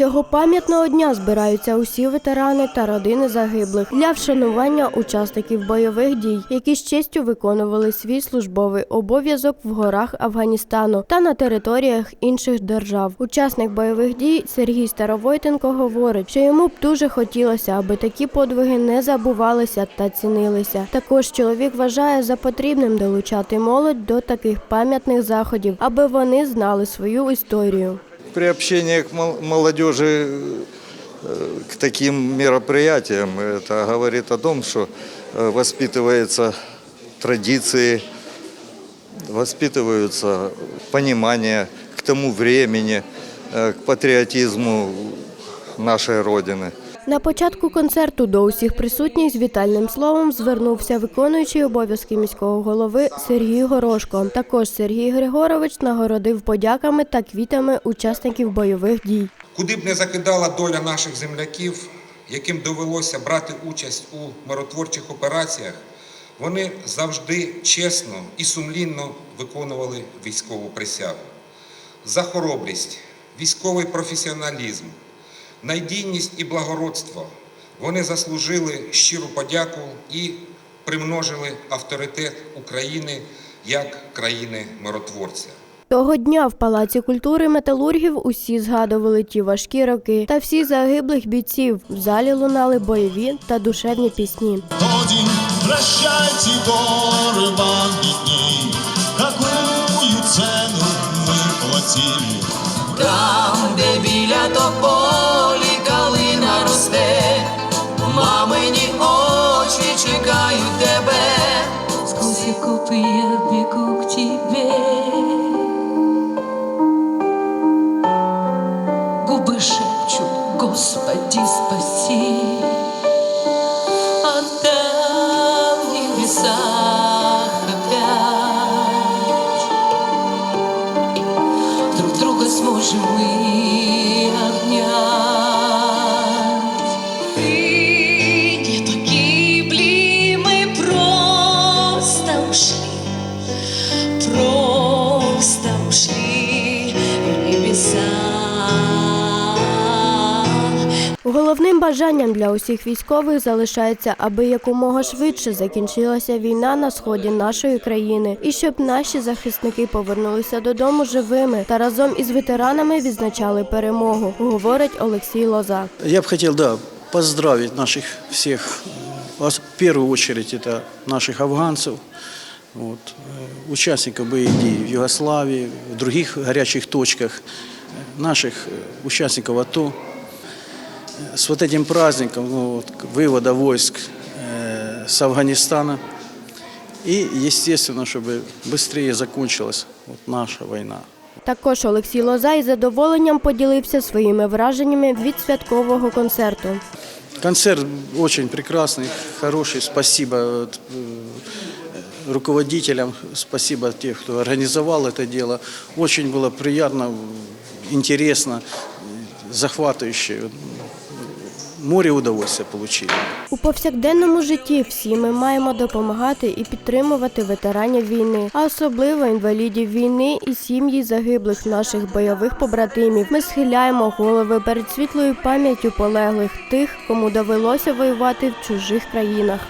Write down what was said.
цього пам'ятного дня збираються усі ветерани та родини загиблих для вшанування учасників бойових дій, які з честю виконували свій службовий обов'язок в горах Афганістану та на територіях інших держав. Учасник бойових дій Сергій Старовойтенко говорить, що йому б дуже хотілося, аби такі подвиги не забувалися та цінилися. Також чоловік вважає за потрібним долучати молодь до таких пам'ятних заходів, аби вони знали свою історію Приобщение к мол- молодежи э, к таким мероприятиям, это говорит о том, что э, воспитываются традиции, воспитываются понимание к тому времени, э, к патриотизму нашей Родины. На початку концерту до усіх присутніх з вітальним словом звернувся виконуючий обов'язки міського голови Сергій Горошко. Також Сергій Григорович нагородив подяками та квітами учасників бойових дій. Куди б не закидала доля наших земляків, яким довелося брати участь у миротворчих операціях, вони завжди чесно і сумлінно виконували військову присягу. За хоробрість, військовий професіоналізм, надійність і благородство вони заслужили щиру подяку і примножили авторитет України як країни миротворця. Того дня в Палаці культури металургів усі згадували ті важкі роки та всіх загиблих бійців. В залі лунали бойові та душевні пісні. Один, прощайте, горы бандитней, Какую цену мы платили. Там, де біля тополі Господи, спаси. В небесах друг друга сможем мы обнять. Мы не погибли, мы просто ушли, просто ушли Головним бажанням для усіх військових залишається, аби якомога швидше закінчилася війна на сході нашої країни, і щоб наші захисники повернулися додому живими та разом із ветеранами відзначали перемогу, говорить Олексій Лоза. Я бы хотел, да, поздравить наших всех, вас- в первую очередь это наших афганцев, вот, э, участников боевых дій в Югославии, в других горячих точках, э, наших э, участников АТО. Э, С вот этим праздником ну, вот, к- вывода войск э, с Афганистана. И, естественно, чтобы быстрее закончилась вот наша война. Також Олексій Лоза із задоволенням поділився своїми враженнями від святкового концерту. Концерт очень прекрасный, хороший. Спасибо вот, э, руководителям, спасибо тех, кто организовал это дело. Очень было приятно, интересно, захватывающе. Море удовольствия получили. У повсякденному житті всі ми маємо допомагати і підтримувати ветеранів війни, а особливо інвалідів війни і сім'ї загиблих наших бойових побратимів. Ми схиляємо голови перед світлою пам'яттю полеглих тих, кому довелося воювати в чужих країнах.